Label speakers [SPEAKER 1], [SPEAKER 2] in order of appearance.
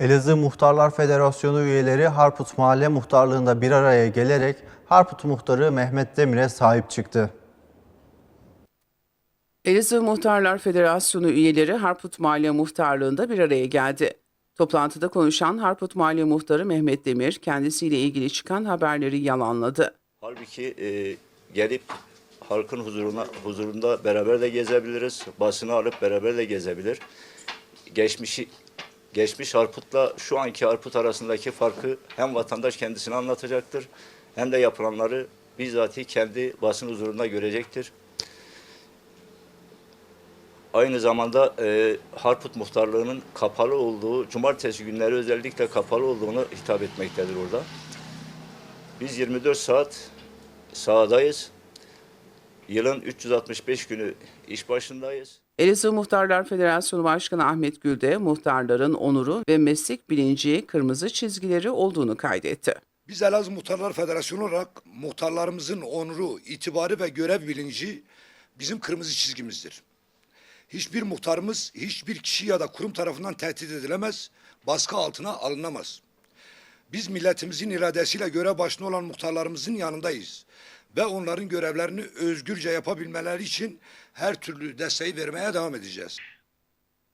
[SPEAKER 1] Elazığ Muhtarlar Federasyonu üyeleri Harput Mahalle Muhtarlığı'nda bir araya gelerek Harput Muhtarı Mehmet Demir'e sahip çıktı.
[SPEAKER 2] Elazığ Muhtarlar Federasyonu üyeleri Harput Mahalle Muhtarlığı'nda bir araya geldi. Toplantıda konuşan Harput Mahalle Muhtarı Mehmet Demir kendisiyle ilgili çıkan haberleri yalanladı.
[SPEAKER 3] Halbuki e, gelip halkın huzuruna huzurunda beraber de gezebiliriz. Basını alıp beraber de gezebilir. Geçmişi geçmiş Harput'la şu anki Harput arasındaki farkı hem vatandaş kendisine anlatacaktır hem de yapılanları bizzati kendi basın huzurunda görecektir. Aynı zamanda e, Harput muhtarlığının kapalı olduğu, cumartesi günleri özellikle kapalı olduğunu hitap etmektedir orada. Biz 24 saat sahadayız. Yılın 365 günü iş başındayız.
[SPEAKER 2] Elazığ Muhtarlar Federasyonu Başkanı Ahmet Gül de muhtarların onuru ve meslek bilinci kırmızı çizgileri olduğunu kaydetti.
[SPEAKER 4] Biz Elazığ Muhtarlar Federasyonu olarak muhtarlarımızın onuru, itibarı ve görev bilinci bizim kırmızı çizgimizdir. Hiçbir muhtarımız hiçbir kişi ya da kurum tarafından tehdit edilemez, baskı altına alınamaz. Biz milletimizin iradesiyle görev başında olan muhtarlarımızın yanındayız ve onların görevlerini özgürce yapabilmeleri için her türlü desteği vermeye devam edeceğiz.